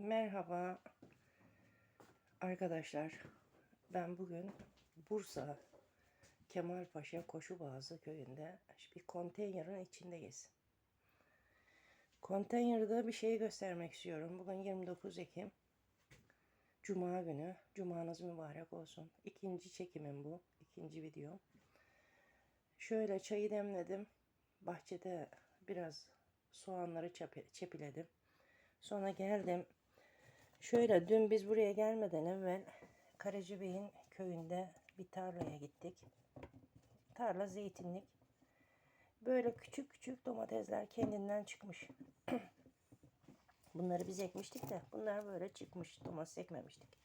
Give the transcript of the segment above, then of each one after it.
Merhaba arkadaşlar. Ben bugün Bursa Kemalpaşa Koşubağızı köyünde bir konteynerin içindeyiz. Konteynerde bir şey göstermek istiyorum. Bugün 29 Ekim. Cuma günü. Cumanız mübarek olsun. İkinci çekimim bu. ikinci video. Şöyle çayı demledim. Bahçede biraz soğanları çepiledim. Sonra geldim. Şöyle dün biz buraya gelmeden evvel Karaca Bey'in köyünde bir tarlaya gittik. Tarla zeytinlik. Böyle küçük küçük domatesler kendinden çıkmış. Bunları biz ekmiştik de bunlar böyle çıkmış. Domates ekmemiştik.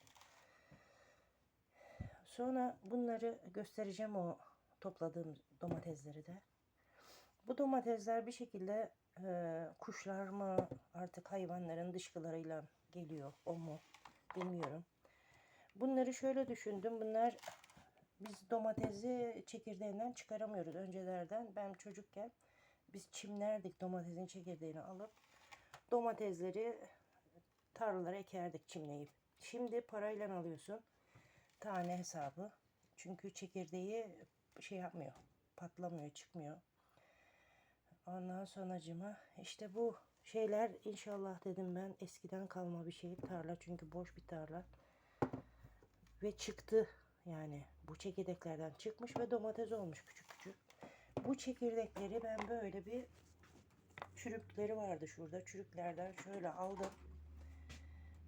Sonra bunları göstereceğim o topladığım domatesleri de. Bu domatesler bir şekilde e, kuşlar mı artık hayvanların dışkılarıyla geliyor o mu bilmiyorum. Bunları şöyle düşündüm. Bunlar biz domatesi çekirdeğinden çıkaramıyoruz öncelerden. Ben çocukken biz çimlerdik domatesin çekirdeğini alıp domatesleri tarlalara ekerdik çimleyip. Şimdi parayla alıyorsun. Tane hesabı. Çünkü çekirdeği şey yapmıyor. Patlamıyor, çıkmıyor. Ondan sonracıma işte bu şeyler inşallah dedim ben eskiden kalma bir şey tarla çünkü boş bir tarla ve çıktı yani bu çekirdeklerden çıkmış ve domates olmuş küçük küçük. Bu çekirdekleri ben böyle bir çürükleri vardı şurada çürüklerden şöyle aldım.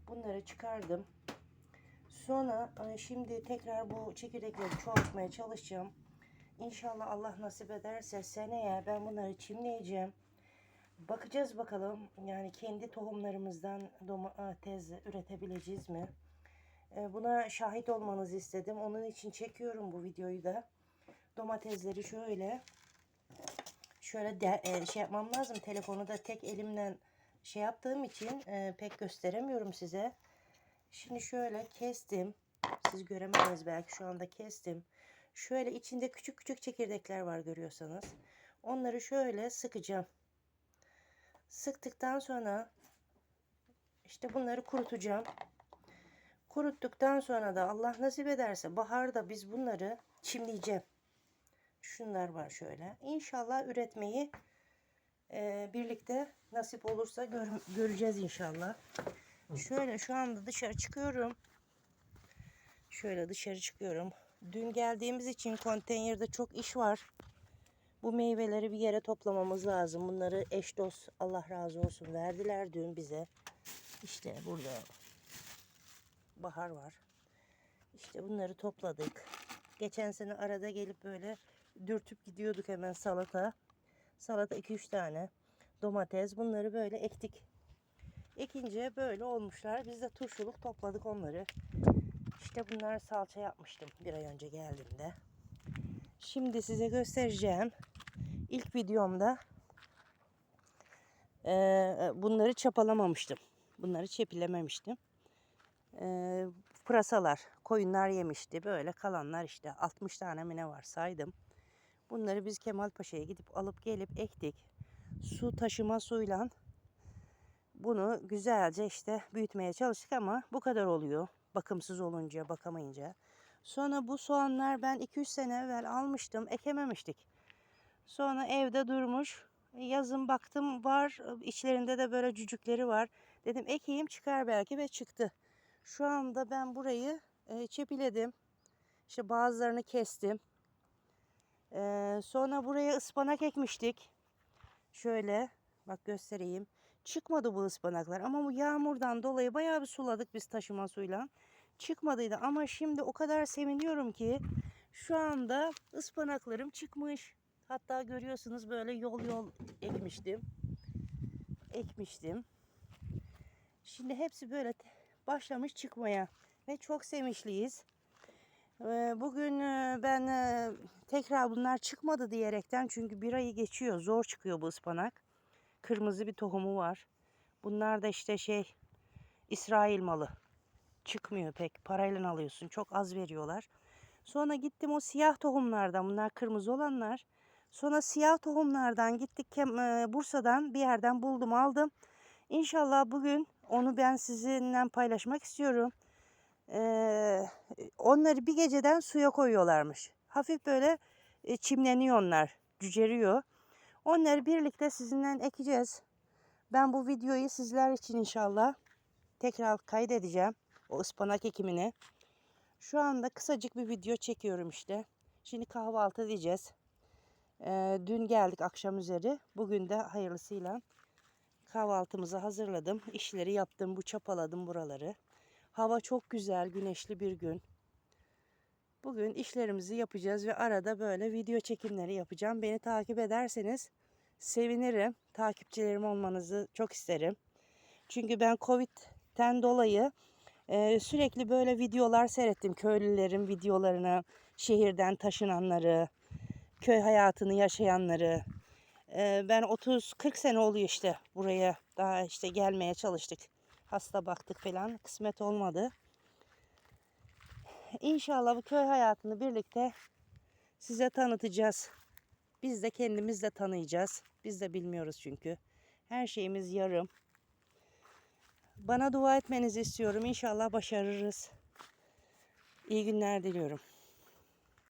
Bunları çıkardım. Sonra e, şimdi tekrar bu çekirdekleri çoğaltmaya çalışacağım. İnşallah Allah nasip ederse seneye ben bunları çimleyeceğim. Bakacağız bakalım yani kendi tohumlarımızdan domates üretebileceğiz mi? E, Buna şahit olmanızı istedim. Onun için çekiyorum bu videoyu da. Domatesleri şöyle şöyle de, e, şey yapmam lazım. Telefonu da tek elimle şey yaptığım için e, pek gösteremiyorum size. Şimdi şöyle kestim. Siz göremediniz belki şu anda kestim. Şöyle içinde küçük küçük çekirdekler var görüyorsanız. Onları şöyle sıkacağım. Sıktıktan sonra işte bunları kurutacağım. Kuruttuktan sonra da Allah nasip ederse baharda biz bunları çimleyeceğim. Şunlar var şöyle. İnşallah üretmeyi e, birlikte nasip olursa gör- göreceğiz inşallah. Şöyle şu anda dışarı çıkıyorum. Şöyle dışarı çıkıyorum. Dün geldiğimiz için konteynerde çok iş var. Bu meyveleri bir yere toplamamız lazım. Bunları eş dost Allah razı olsun verdiler dün bize. İşte burada bahar var. İşte bunları topladık. Geçen sene arada gelip böyle dürtüp gidiyorduk hemen salata. Salata 2-3 tane. Domates bunları böyle ektik. Ekince böyle olmuşlar. Biz de turşuluk topladık onları. İşte bunlar salça yapmıştım bir ay önce geldiğimde. Şimdi size göstereceğim. İlk videomda eee, bunları çapalamamıştım. Bunları çepilememiştim. Eee pırasalar, koyunlar yemişti. Böyle kalanlar işte 60 tane mi ne var saydım. Bunları biz Kemalpaşa'ya gidip alıp gelip ektik. Su taşıma suyla bunu güzelce işte büyütmeye çalıştık ama bu kadar oluyor. Bakımsız olunca, bakamayınca. Sonra bu soğanlar ben 2-3 sene evvel almıştım, ekememiştik. Sonra evde durmuş. Yazın baktım var, içlerinde de böyle cücükleri var. Dedim ekeyim çıkar belki ve çıktı. Şu anda ben burayı e, çepiledim. İşte bazılarını kestim. E, sonra buraya ıspanak ekmiştik. Şöyle bak göstereyim. Çıkmadı bu ıspanaklar ama bu yağmurdan dolayı bayağı bir suladık biz taşıma suyla. Çıkmadıydı ama şimdi o kadar seviniyorum ki şu anda ıspanaklarım çıkmış. Hatta görüyorsunuz böyle yol yol ekmiştim. Ekmiştim. Şimdi hepsi böyle başlamış çıkmaya ve çok sevinçliyiz. Ee, Bugün e, ben e, tekrar bunlar çıkmadı diyerekten çünkü bir ayı geçiyor zor çıkıyor bu ıspanak. Kırmızı bir tohumu var. Bunlar da işte şey İsrail malı. Çıkmıyor pek. Parayla alıyorsun. Çok az veriyorlar. Sonra gittim o siyah tohumlardan. Bunlar kırmızı olanlar. Sonra siyah tohumlardan gittik Bursa'dan bir yerden buldum aldım. İnşallah bugün onu ben sizinle paylaşmak istiyorum. Onları bir geceden suya koyuyorlarmış. Hafif böyle çimleniyor onlar, cüceriyor. Onları birlikte sizinle ekeceğiz. Ben bu videoyu sizler için inşallah tekrar kaydedeceğim. O ıspanak ekimini. Şu anda kısacık bir video çekiyorum işte. Şimdi kahvaltı edeceğiz. Dün geldik akşam üzeri. Bugün de hayırlısıyla kahvaltımızı hazırladım. İşleri yaptım. Bu çapaladım buraları. Hava çok güzel, güneşli bir gün. Bugün işlerimizi yapacağız ve arada böyle video çekimleri yapacağım. Beni takip ederseniz sevinirim. Takipçilerim olmanızı çok isterim. Çünkü ben Covid'den dolayı e, sürekli böyle videolar seyrettim. Köylülerin videolarını, şehirden taşınanları, köy hayatını yaşayanları. Ben 30-40 sene oluyor işte buraya daha işte gelmeye çalıştık. Hasta baktık falan. Kısmet olmadı. İnşallah bu köy hayatını birlikte size tanıtacağız. Biz de kendimiz de tanıyacağız. Biz de bilmiyoruz çünkü. Her şeyimiz yarım. Bana dua etmenizi istiyorum. İnşallah başarırız. İyi günler diliyorum.